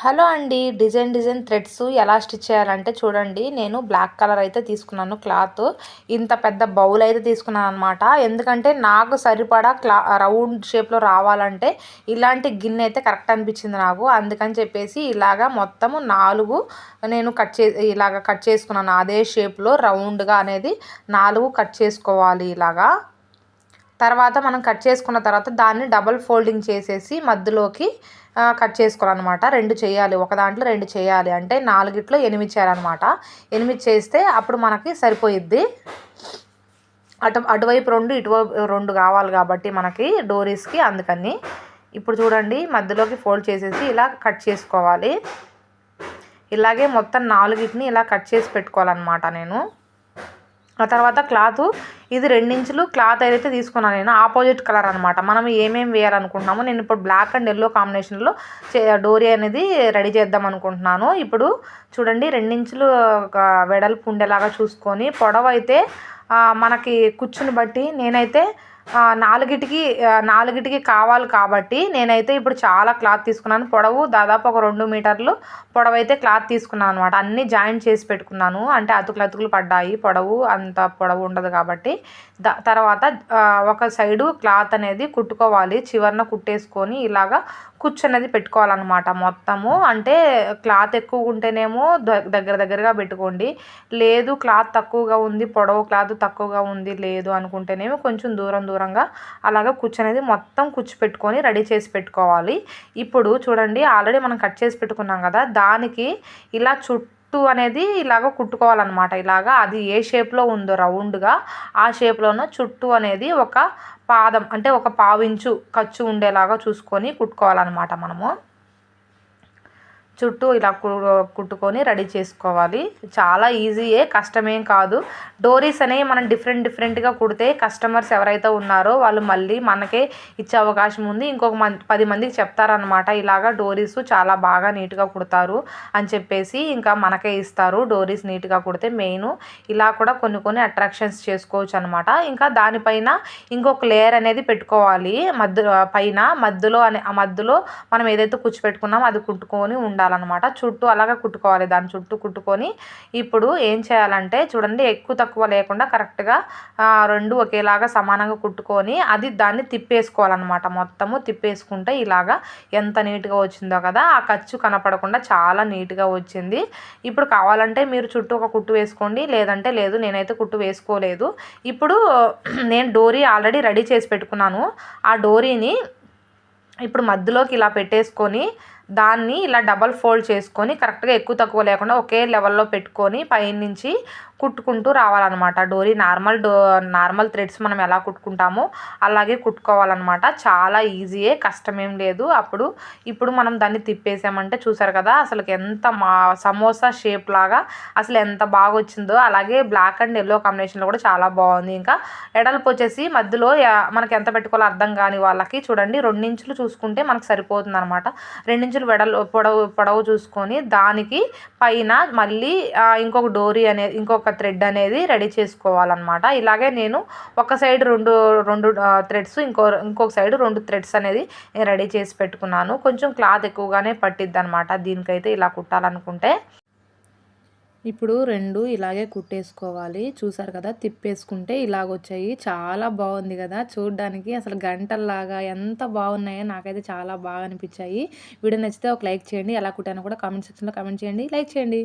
Hello అండి design design threads ఎలా stitch చేయాలంటే చూడండి నేను బ్లాక్ కలర్ అయితే తీసుకున్నాను క్లాత్. ఇంత పెద్ద బౌల్ అయితే తీసుకున్నాను అనమాట ఎందుకంటే నాకు సరిపడా క్లా రౌండ్ షేప్లో రావాలంటే ఇలాంటి గిన్నె అయితే కరెక్ట్ అనిపించింది నాకు. అందుకని చెప్పేసి ఇలాగా మొత్తము నాలుగు నేను కట్ చే ఇలాగ కట్ చేసుకున్నాను. అదే షేప్లో రౌండ్గా అనేది నాలుగు కట్ చేసుకోవాలి ఇలాగా. తర్వాత మనం కట్ చేసుకున్న తర్వాత దాన్ని డబల్ ఫోల్డింగ్ చేసేసి మధ్యలోకి కట్ చేసుకోవాలన్నమాట. రెండు చేయాలి ఒక దాంట్లో రెండు చేయాలి. అంటే నాలుగిట్లో ఎనిమిది చేయాలన్నమాట. ఎనిమిది చేస్తే అప్పుడు మనకి సరిపోయిద్ది. అటు అటువైపు రెండు ఇటువైపు రెండు కావాలి కాబట్టి మనకి డోరీస్కి అందుకని. ఇప్పుడు చూడండి మధ్యలోకి ఫోల్డ్ చేసేసి ఇలా కట్ చేసుకోవాలి. ఇలాగే మొత్తం నాలుగిటిని ఇలా కట్ చేసి పెట్టుకోవాలన్నమాట నేను. ఆ తర్వాత క్లాత్ ఇది రెండించులు క్లాత్ ఏదైతే తీసుకున్నాను నేను ఆపోజిట్ కలర్ అనమాట మనం ఏమేమి వేయాలనుకుంటున్నామో నేను ఇప్పుడు బ్లాక్ అండ్ ఎల్లో కాంబినేషన్లో డోరీ అనేది రెడీ చేద్దాం అనుకుంటున్నాను. ఇప్పుడు చూడండి రెండించులు వెడల్పు ఉండేలాగా చూసుకొని పొడవు అయితే మనకి కుచ్చుని బట్టి నేనైతే నాలుగిటికి నాలుగిటికి కావాలి కాబట్టి నేనైతే ఇప్పుడు చాలా క్లాత్ తీసుకున్నాను. పొడవు దాదాపు ఒక రెండు మీటర్లు పొడవు అయితే క్లాత్ తీసుకున్నాను అనమాట అన్నీ జాయింట్ చేసి పెట్టుకున్నాను. అంటే అతుకులు అతుకులు పడ్డాయి. పొడవు అంత పొడవు ఉండదు కాబట్టి. ద తర్వాత ఒక సైడు క్లాత్ అనేది కుట్టుకోవాలి. చివరన కుట్టేసుకొని ఇలాగా కుచ్చు అనేది పెట్టుకోవాలన్నమాట మొత్తము. అంటే క్లాత్ ఎక్కువ ఉంటేనేమో దగ్గర దగ్గరగా పెట్టుకోండి. లేదు క్లాత్ తక్కువగా ఉంది పొడవు క్లాత్ తక్కువగా ఉంది లేదు అనుకుంటేనేమో కొంచెం దూరం దూరంగా అలాగ కుచ్చు అనేది మొత్తం కుచ్చు పెట్టుకొని రెడీ చేసి పెట్టుకోవాలి. ఇప్పుడు చూడండి ఆల్రెడీ మనం కట్ చేసి పెట్టుకున్నాం కదా దానికి ఇలా చుట్టూ చుట్టూ అనేది ఇలాగ కుట్టుకోవాలన్నమాట. ఇలాగా అది ఏ షేప్లో ఉందో రౌండ్గా ఆ షేప్లోనో చుట్టూ అనేది ఒక పాదం అంటే ఒక పావించు ఖర్చు ఉండేలాగా చూసుకొని కుట్టుకోవాలన్నమాట మనము. చుట్టూ ఇలా కుట్టుకొని రెడీ చేసుకోవాలి. చాలా ఈజీయే కష్టమేం కాదు. డోరీస్ అనేవి మనం డిఫరెంట్ డిఫరెంట్గా కుడితే కస్టమర్స్ ఎవరైతే ఉన్నారో వాళ్ళు మళ్ళీ మనకే ఇచ్చే అవకాశం ఉంది. ఇంకొక మంది పది మందికి చెప్తారనమాట ఇలాగా డోరీస్ చాలా బాగా నీట్గా కుడతారు అని చెప్పేసి ఇంకా మనకే ఇస్తారు డోరీస్ నీట్గా కుడితే మెయిన్. ఇలా కూడా కొన్ని కొన్ని అట్రాక్షన్స్ చేసుకోవచ్చు అనమాట ఇంకా దానిపైన ఇంకొక లేయర్ అనేది పెట్టుకోవాలి. మధ్య పైన మధ్యలో అనే ఆ మధ్యలో మనం ఏదైతే కూర్చోపెట్టుకున్నామో అది కుట్టుకొని ఉండాలి. కుట్టుకోవాలన్నమాట చుట్టూ అలాగా కుట్టుకోవాలి. దాని చుట్టూ కుట్టుకొని ఇప్పుడు ఏం చేయాలంటే చూడండి ఎక్కువ తక్కువ లేకుండా కరెక్ట్గా రెండు ఒకేలాగా సమానంగా కుట్టుకొని అది దాన్ని తిప్పేసుకోవాలన్నమాట. మొత్తము తిప్పేసుకుంటే ఇలాగా ఎంత నీట్గా వచ్చిందో కదా ఆ ఖర్చు కనపడకుండా చాలా నీట్గా వచ్చింది. ఇప్పుడు కావాలంటే మీరు చుట్టూ ఒక కుట్టు వేసుకోండి. లేదంటే లేదు నేనైతే కుట్టు వేసుకోలేదు. ఇప్పుడు నేను డోరీ ఆల్రెడీ రెడీ చేసి పెట్టుకున్నాను. ఆ డోరీని ఇప్పుడు మధ్యలోకి ఇలా పెట్టేసుకొని దాన్ని ఇలా డబల్ ఫోల్డ్ చేసుకొని కరెక్ట్గా ఎక్కువ తక్కువ లేకుండా ఒకే లెవెల్లో పెట్టుకొని పైనుంచి కుట్టుకుంటూ రావాలన్నమాట. డోరీ నార్మల్ డో నార్మల్ థ్రెడ్స్ మనం ఎలా కుట్టుకుంటామో అలాగే కుట్టుకోవాలన్నమాట. చాలా ఈజీయే కష్టమేం లేదు. అప్పుడు ఇప్పుడు మనం దాన్ని తిప్పేసామంటే చూసారు కదా అసలు ఎంత మా సమోసా షేప్ లాగా అసలు ఎంత బాగా వచ్చిందో అలాగే బ్లాక్ అండ్ ఎల్లో కాంబినేషన్లో కూడా చాలా బాగుంది. ఇంకా ఎడల్పు వచ్చేసి మధ్యలో మనకి ఎంత పెట్టుకోవాలో అర్థం కాని వాళ్ళకి చూడండి రెండించులు చూసుకుంటే మనకు సరిపోతుంది అనమాట రెండించులు వెడల్ పొడవు పొడవు చూసుకొని దానికి పైన మళ్ళీ ఇంకొక డోరీ అనేది ఇంకొక థ్రెడ్ అనేది రెడీ చేసుకోవాలన్నమాట. ఇలాగే నేను ఒక సైడ్ రెండు రెండు థ్రెడ్స్ ఇంకో ఇంకొక సైడ్ రెండు థ్రెడ్స్ అనేది రెడీ చేసి పెట్టుకున్నాను. కొంచెం క్లాత్ ఎక్కువగానే పట్టిద్ది అనమాట దీనికైతే ఇలా కుట్టాలనుకుంటే. ఇప్పుడు రెండు ఇలాగే కుట్టేసుకోవాలి. చూసారు కదా తిప్పేసుకుంటే ఇలాగ వచ్చాయి చాలా బాగుంది కదా. చూడడానికి అసలు గంటల్లాగా ఎంత బాగున్నాయో నాకైతే చాలా బాగా అనిపించాయి. వీడియో నచ్చితే ఒక లైక్ చేయండి. ఎలా కుట్టానో కూడా కామెంట్ సెక్షన్లో కామెంట్ చేయండి. లైక్ చేయండి.